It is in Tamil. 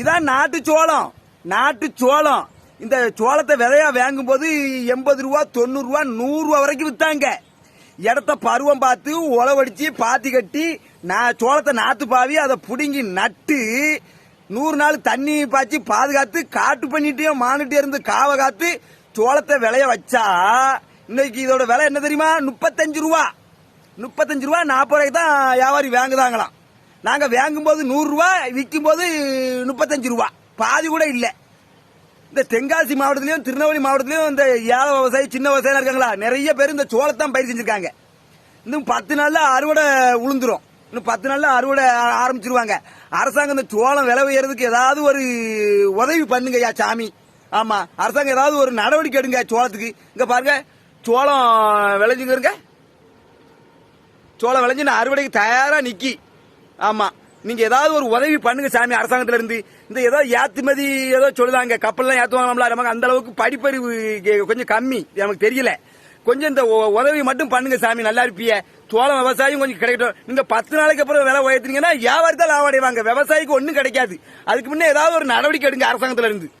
இதான் நாட்டு சோளம். நாட்டு சோளம். இந்த சோளத்தை விதையா வாங்கும் போது எண்பது ரூபா தொண்ணூறு ரூபா நூறு ரூபா வரைக்கும் வித்தாங்க. இடத்த பருவம் பார்த்து உழவடிச்சு பாத்தி கட்டி நான் சோளத்தை நாத்து பாவி அதை பிடுங்கி நட்டு நூறு நாள் தண்ணி பாய்ச்சி பாதுகாத்து காட்டு பண்ணிட்டே மானிட்டே இருந்து காவை காத்து சோளத்தை விளைய வச்சா இன்னைக்கு இதோட விலை என்ன தெரியுமா? முப்பத்தஞ்சு ரூபா. முப்பத்தஞ்சு ரூபா நாற்பது ரூபாய்க்கு தான் வியாபாரி வாங்குதாங்களாம். நாங்க வாங்கும் போது நூறு ரூபா விற்கும் போது முப்பத்தஞ்சு ரூபா. பாதி கூட இல்லை. இந்த தென்காசி மாவட்டத்திலயும் திருநெல்வேலி மாவட்டத்திலயும் இந்த ஏழை விவசாயி சின்ன விவசாயம் இருக்காங்களா? நிறைய பேர் இந்த சோளத்தான் பயிர் செஞ்சிருக்காங்க. இன்னும் பத்து நாள்ல அறுவடை உளுந்துரும். இன்னும் பத்து நாள்ல அறுவடை ஆரம்பிச்சிருவாங்க. அரசாங்கம் இந்த சோளம் விலை உயர்றதுக்கு ஏதாவது ஒரு உதவி பண்ணுங்கய்யா சாமி. ஆமா அரசாங்கம் ஏதாவது ஒரு நடவடிக்கை எடுங்க சோளத்துக்கு. இங்க பாருங்க சோளம் விளைஞ்சுங்க இருங்க. சோளம் விளைஞ்சு நான் அறுவடைக்கு தயாரா நிக்கி. ஆமா. நீங்க ஏதாவது ஒரு உதவி பண்ணுங்க சாமி அரசாங்கத்துல இருந்து இந்த ஏதோ ஏத்துமதி ஏதோ சொல்லுதாங்க. கப்பல்லாம் ஏத்துவாங்களாம்ல நமக்கு அந்த அளவுக்கு படிப்பறிவு கே- கொஞ்சம் கம்மி. நமக்கு தெரியல. கொஞ்சம் இந்த உதவி மட்டும் பண்ணுங்க சாமி நல்லா இருப்பிய. சோளம் விவசாயம் கொஞ்சம் கிடைக்கட்டும். நீங்க பத்து நாளைக்கு அப்புறம் விலை உயர்த்தீங்கன்னா வியாபாரி லாபம் அடைவாங்க. விவசாயிக்கு ஒன்றும் கிடைக்காது. அதுக்கு முன்னே ஏதாவது ஒரு நடவடிக்கை எடுங்க அரசாங்கத்துல இருந்து